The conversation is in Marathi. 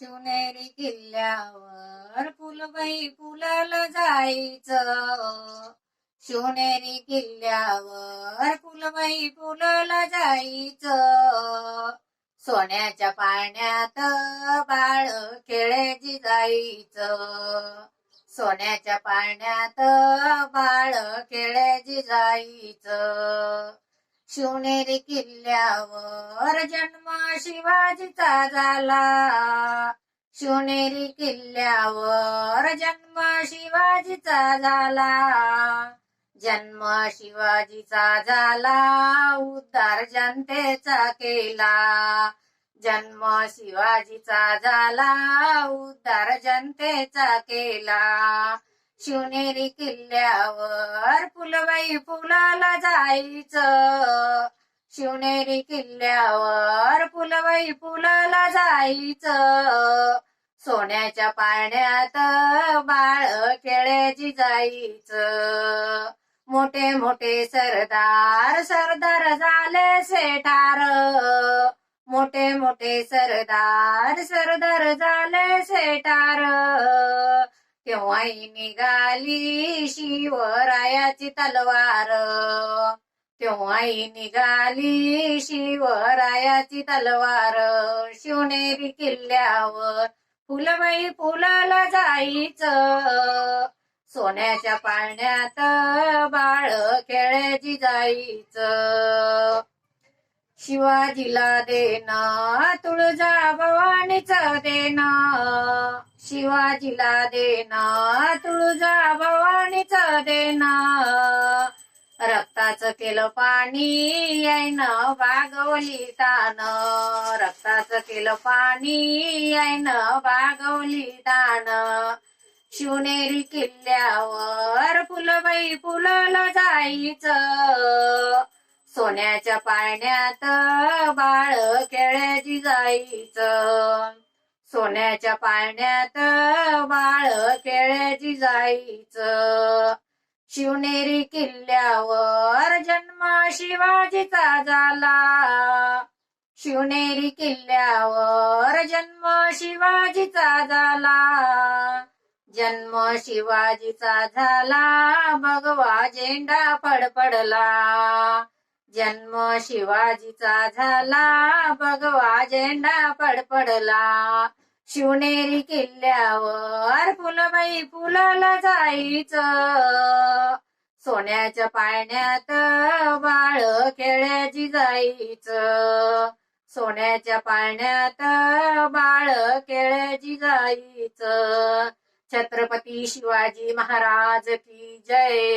शिवनेरी किल्ल्यावर फुलबाई फुलाला जायचं. शिवनेरी किल्ल्यावर फुलबाई फुलाला जायचं. सोन्याच्या पाण्यात बाळ खेळायची जायचं. सोन्याच्या पाण्यात बाळ खेळायची जायचं. शिवनेरी किल्ल्यावर जन्म शिवाजीचा झाला. शिवनेरी किल्ल्यावर जन्म शिवाजीचा झाला. जन्म शिवाजीचा झाला उद्धार जनतेचा केला. जन्म शिवाजीचा झाला उद्धार जनतेचा केला. शिवनेरी किल्ल्यावर फुलबाई फुलाला जायचं. शिवनेरी किल्ल्यावर फुलवई फुलाला जायचं. सोन्याच्या पाण्यात बाळ खेळायची जायचं. मोठे मोठे सरदार सरदार झाले सेठार. मोठे मोठे सरदार सरदार झाले सेठार. केव्हाही निघाली शिवरायाची तलवार. केव्हाही निघाली शिवरायाची तलवार. शिवनेरी किल्ल्यावर फुलबाई फुलाला जायचं. सोन्याच्या पाळण्यात बाळ खेळायची जायचं. शिवाजीला देणं तुळजा भवानीच देणं. शिवाजीला देणं तुळजा भवानी रक्ताच केलं पाणी यायनं बागवली तान रक्ताचं केलं पाणी यायनं भागवली तान शिवनेरी किल्ल्यावर फुलबाई फुलला जायचं. सोन्याच्या पाळण्यात बाळ खेळायची जायचं. सोन्याच्या पाळण्यात बाळ खेळायची जायचं. शिवनेरी किल्ल्यावर जन्म शिवाजीचा झाला. शिवनेरी किल्ल्यावर जन्म शिवाजीचा झाला. जन्म शिवाजीचा झाला भगवा झेंडा फडफडला. जन्म शिवाजीचा झाला भगवा झेंडा फडफडला. शिवनेरी किल्ल्यावर फुलबाई फुलाला जायचं. सोन्याच्या पाळण्यात बाळ खेळायची जायचं. सोन्याच्या पाळण्यात बाळ खेळायची जायचं. छत्रपती शिवाजी महाराज की जय.